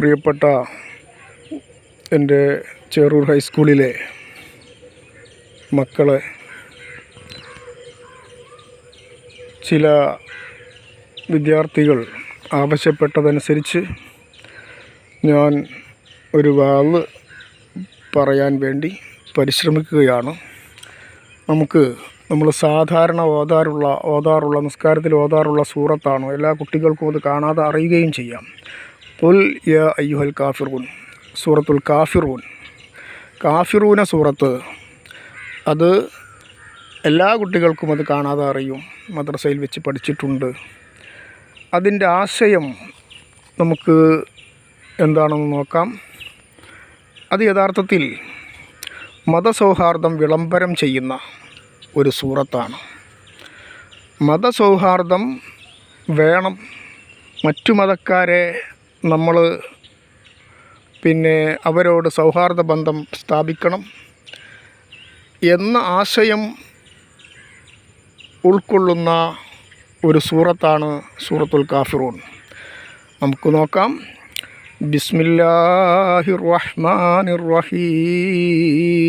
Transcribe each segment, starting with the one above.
പ്രിയപ്പെട്ട എന്റെ ചേറൂർ ഹൈസ്കൂളിലെ മക്കളെ ചില വിദ്യാർത്ഥികൾ ആവശ്യപ്പെട്ടതനുസരിച്ച് ഞാൻ ഒരു വാൾ പറയാൻ വേണ്ടി പരിശ്രമിക്കുകയാണ്. നമുക്ക് നമ്മൾ സാധാരണ ഓതാറുള്ള ഓതാറുള്ള നിസ്കാരത്തിൽ ഓതാറുള്ള സൂറത്താണ്. എല്ലാ കുട്ടികൾക്കും അത് കാണാതെ അറിയുകയും ചെയ്യാം. അയ്യുഹൽ കാഫിറൂൻ സൂറത്തുൽ കാഫിറൂൻ കാഫിറൂന സൂറത്ത് അത് എല്ലാ കുട്ടികൾക്കും അത് കാണാതെ അറിയും. മദ്രസയിൽ വെച്ച് പഠിച്ചിട്ടുണ്ട്. അതിന്റെ ആശയം നമുക്ക് എന്താണെന്ന് നോക്കാം. അത് യഥാർത്ഥത്തിൽ മതസൗഹാർദ്ദം വിളംബരം ചെയ്യുന്ന ഒരു സൂറത്താണ്. മതസൗഹാർദ്ദം വേണം മറ്റു മതക്കാരെ നമ്മൾ പിന്നെ അവരോട് സൗഹാർദ്ദ ബന്ധം സ്ഥാപിക്കണം എന്ന ആശയം ഉൾക്കൊള്ളുന്ന ഒരു സൂറത്താണ് സൂറത്തുൽ കാഫിറൂൻ നമുക്ക് നോക്കാം ബിസ്മില്ലാഹിർ റഹ്മാനിർ റഹീം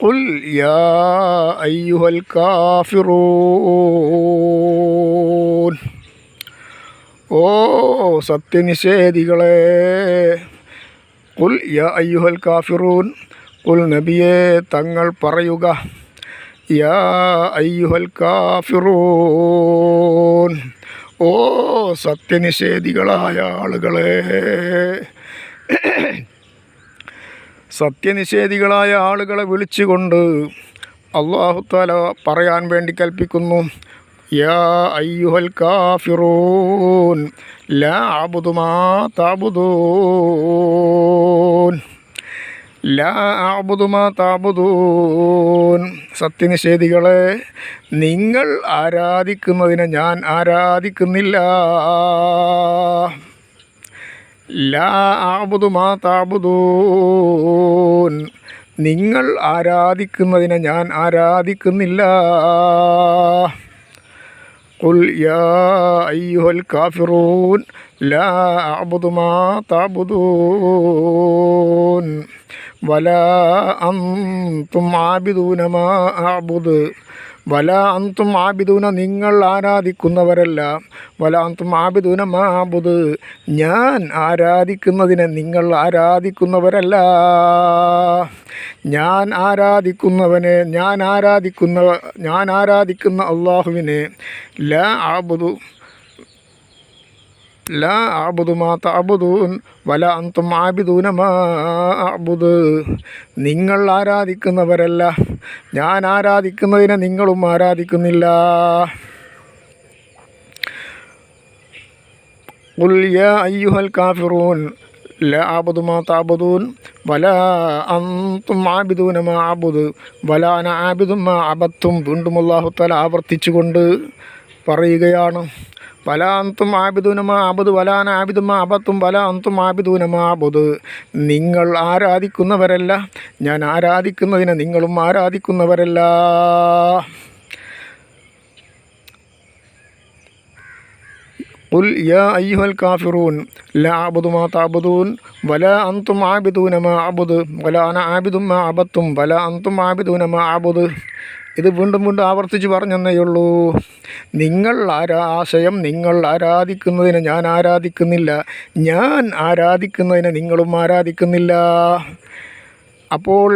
قل يا أيها الكافرون സത്യനിഷേധികളെ. കുൽ യ അയ്യുഹൽ കാഫിറൂൻ. കുൽ നബിയെ തങ്ങൾ പറയുക. യാ അയ്യുഹൽ കാഫിറൂൻ. ഓ സത്യനിഷേധികളായ ആളുകളെ. സത്യനിഷേധികളായ ആളുകളെ വിളിച്ചുകൊണ്ട് അള്ളാഹുത്താല പറയാൻ വേണ്ടി കൽപ്പിക്കുന്നു. അബുദുമാ താബുദൂൻ. ലാ അബുദുമാ താബുദൂൻ. സത്യനിഷേധികളെ നിങ്ങൾ ആരാധിക്കുന്നതിനെ ഞാൻ ആരാധിക്കുന്നില്ല. ലാ ആബുദു മാ താബുദൂൻ. നിങ്ങൾ ആരാധിക്കുന്നതിനെ ഞാൻ ആരാധിക്കുന്നില്ല. قل يا أيها الكافرون لا أعبد ما تعبدون ولا أنتم عابدون ما أعبد വല അന്തും ആബിദൂന നിങ്ങൾ ആരാധിക്കുന്നവരല്ല. വല അന്തും ആബിദൂന മാബുദ്. ഞാൻ ആരാധിക്കുന്നതിനെ നിങ്ങൾ ആരാധിക്കുന്നവരല്ല. ഞാൻ ആരാധിക്കുന്നവനെ ഞാൻ ആരാധിക്കുന്ന ഞാൻ ആരാധിക്കുന്ന അള്ളാഹുവിനെ ല ആബുദു ല ആബുദു മാ തഅബുദൂൻ വല അന്തും ആബിദൂന മാ അബുദ് നിങ്ങൾ ആരാധിക്കുന്നവരല്ല ഞാൻ ആരാധിക്കുന്നതിനെ നിങ്ങളും ആരാധിക്കുന്നില്ല قل يا أيها الكافرون لا أعبد ما تعبدون ولا أنتم عابدون ما أعبد ولا أنا عابد ما عبدتم വീണ്ടും അല്ലാഹു തആല ആവർത്തിച്ചുകൊണ്ട് പറയുകയാണ് വല അന്തും ആബിദൂനമാ അബുദ് വലാന ആബിദുമാ അബത്തും വല അന്തും ആബിദൂനമാ അബുദ് നിങ്ങൾ ആരാധിക്കുന്നവരല്ല ഞാൻ ആരാധിക്കുന്നതിനെ നിങ്ങളും ആരാധിക്കുന്നവരല്ല قل يا أيها الكافرون لا أعبد ما تعبدون ولا أنتم عابدون ما أعبد ولا أنا عابد ما عبدتم ولا أنتم عابدون ما أعبد ഇത് വീണ്ടും വീണ്ടും ആവർത്തിച്ച് പറഞ്ഞെന്നേ ഉള്ളൂ. നിങ്ങൾ ആരാ ആശയം നിങ്ങൾ ആരാധിക്കുന്നതിനെ ഞാൻ ആരാധിക്കുന്നില്ല. ഞാൻ ആരാധിക്കുന്നതിനെ നിങ്ങളും ആരാധിക്കുന്നില്ല. അപ്പോൾ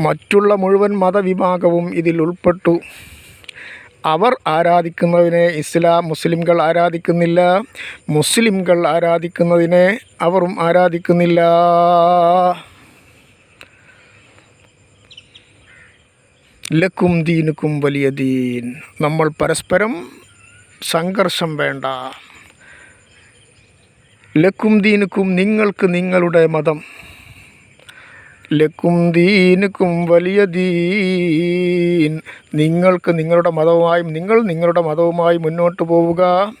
മറ്റുള്ള മുഴുവൻ മതവിഭാഗവും ഇതിൽ ഉൾപ്പെട്ടു. അവർ ആരാധിക്കുന്നതിനെ ഇസ്ലാം മുസ്ലിംകൾ ആരാധിക്കുന്നില്ല. മുസ്ലിംകൾ ആരാധിക്കുന്നതിനെ അവരും ആരാധിക്കുന്നില്ല. ലക്കും ദീനുക്കും വലിയ ദീൻ. നമ്മൾ പരസ്പരം സംഘർഷം വേണ്ട. ലക്കും ദീനുക്കും നിങ്ങൾക്ക് നിങ്ങളുടെ മതം. ലക്കും ദീനുക്കും വലിയ ദീൻ. നിങ്ങൾക്ക് നിങ്ങളുടെ മതവുമായും നിങ്ങൾ നിങ്ങളുടെ മതവുമായി മുന്നോട്ട് പോവുക.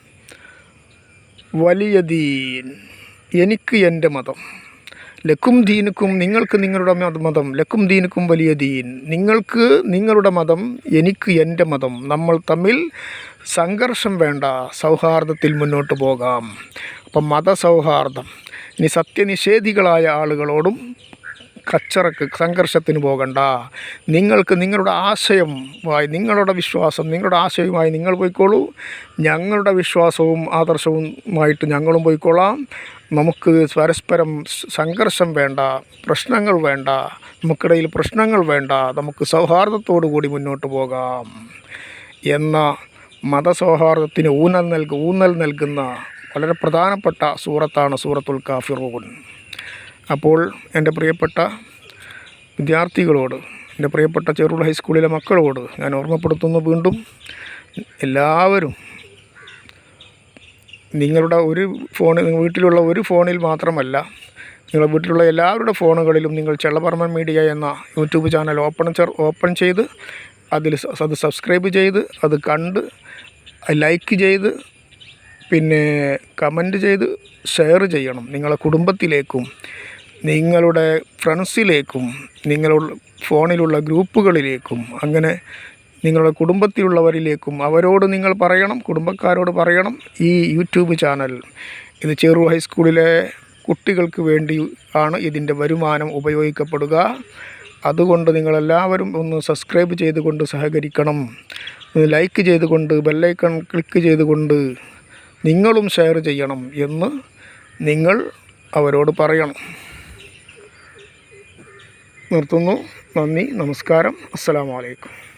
വലിയ ദീൻ. എനിക്ക് എന്റെ മതം. ലക്കും ദീനുക്കും നിങ്ങൾക്ക് നിങ്ങളുടെ മതം ലക്കും ദീനുക്കും വലിയ ദീൻ. നിങ്ങൾക്ക് നിങ്ങളുടെ മതം എനിക്ക് എന്റെ മതം. നമ്മൾ തമ്മിൽ സംഘർഷം വേണ്ട സൗഹാർദ്ദത്തിൽ മുന്നോട്ട് പോകാം. അപ്പം മതസൗഹാർദ്ദം. ഇനി സത്യനിഷേധികളായ ആളുകളോടും കച്ചറക്ക് സംഘർഷത്തിന് പോകണ്ട. നിങ്ങൾക്ക് നിങ്ങളുടെ ആശയമായി നിങ്ങളുടെ വിശ്വാസം നിങ്ങളുടെ ആശയവുമായി നിങ്ങൾ പോയിക്കോളൂ. ഞങ്ങളുടെ വിശ്വാസവും ആദർശവുമായിട്ട് ഞങ്ങളും പോയിക്കോളാം. നമുക്ക് പരസ്പരം സംഘർഷം വേണ്ട പ്രശ്നങ്ങൾ വേണ്ട നമുക്കിടയിൽ പ്രശ്നങ്ങൾ വേണ്ട നമുക്ക് സൗഹാർദ്ദത്തോടു കൂടി മുന്നോട്ട് പോകാം. എന്ന മതസൗഹാർദ്ദത്തിന് ഊന്നൽ നൽകു ഊന്നൽ നൽകുന്ന വളരെ പ്രധാനപ്പെട്ട സൂറത്താണ് സൂറത്തുൽ കാഫിറൂൻ. അപ്പോൾ എന്റെ പ്രിയപ്പെട്ട വിദ്യാർത്ഥികളോട് എന്റെ പ്രിയപ്പെട്ട ചെറുപുഴ ഹൈസ്കൂളിലെ മക്കളോട് ഞാൻ ഓർമ്മപ്പെടുത്തുന്നു വീണ്ടും എല്ലാവരും നിങ്ങളുടെ ഒരു ഫോൺ വീട്ടിലുള്ള ഒരു ഫോണിൽ മാത്രമല്ല നിങ്ങളുടെ വീട്ടിലുള്ള എല്ലാവരുടെ ഫോണുകളിലും നിങ്ങൾ ചെള്ളപർമ്മൻ മീഡിയ എന്ന യൂട്യൂബ് ചാനൽ ഓപ്പൺ ഓപ്പൺ ചെയ്ത് അതിൽ അത് സബ്സ്ക്രൈബ് ചെയ്ത് അത് കണ്ട് ലൈക്ക് ചെയ്ത് പിന്നെ കമന്റ് ചെയ്ത് ഷെയർ ചെയ്യണം. നിങ്ങളെ കുടുംബത്തിലേക്കും നിങ്ങളുടെ ഫ്രണ്ട്സിലേക്കും നിങ്ങളുടെ ഫോണിലുള്ള ഗ്രൂപ്പുകളിലേക്കും അങ്ങനെ നിങ്ങളുടെ കുടുംബത്തിലുള്ളവരിലേക്കും അവരോട് നിങ്ങൾ പറയണം കുടുംബക്കാരോട് പറയണം ഈ യൂട്യൂബ് ചാനൽ. ഇത് ചെറു ഹൈസ്കൂളിലെ കുട്ടികൾക്ക് വേണ്ടി ആണ് ഇതിന്റെ വരുമാനം ഉപയോഗിക്കപ്പെടുക. അതുകൊണ്ട് നിങ്ങളെല്ലാവരും ഒന്ന് സബ്സ്ക്രൈബ് ചെയ്തുകൊണ്ട് സഹകരിക്കണം. ലൈക്ക് ചെയ്തുകൊണ്ട് ബെല്ലൈക്കൺ ക്ലിക്ക് ചെയ്തുകൊണ്ട് നിങ്ങളും ഷെയർ ചെയ്യണം എന്ന് നിങ്ങൾ അവരോട് പറയണം. നിർത്തുന്നു. നന്ദി നമസ്കാരം. അസ്സാം അലൈക്കും.